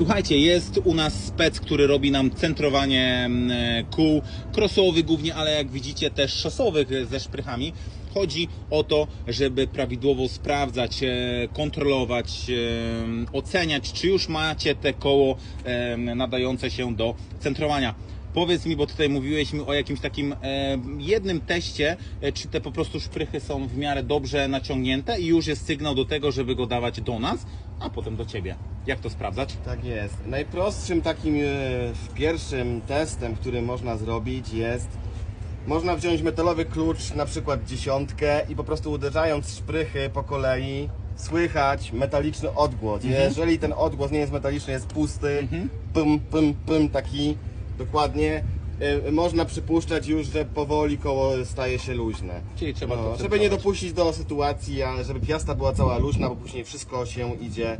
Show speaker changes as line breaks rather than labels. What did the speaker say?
Słuchajcie, jest u nas spec, który robi nam centrowanie mm, e, kół crossowych głównie, ale jak widzicie też szosowych e, ze szprychami. Chodzi o to, żeby prawidłowo sprawdzać, e, kontrolować, oceniać, czy już macie te koło nadające się do centrowania. Powiedz mi, bo tutaj mówiłeś mi o jakimś takim e, jednym teście, e, czy te po prostu szprychy są w miarę dobrze naciągnięte i już jest sygnał do tego, żeby go dawać do nas, a potem do Ciebie. Jak to sprawdzać?
Tak jest. Najprostszym takim e, pierwszym testem, który można zrobić jest można wziąć metalowy klucz, na przykład dziesiątkę i po prostu uderzając szprychy po kolei słychać metaliczny odgłos. Jeżeli ten odgłos nie jest metaliczny, jest pusty, pym, pym, pym, taki dokładnie, e, można przypuszczać już, że powoli koło staje się luźne.
Czyli trzeba to
No, żeby
centrować.
nie dopuścić do sytuacji, a żeby piasta była cała luźna, bo później wszystko się idzie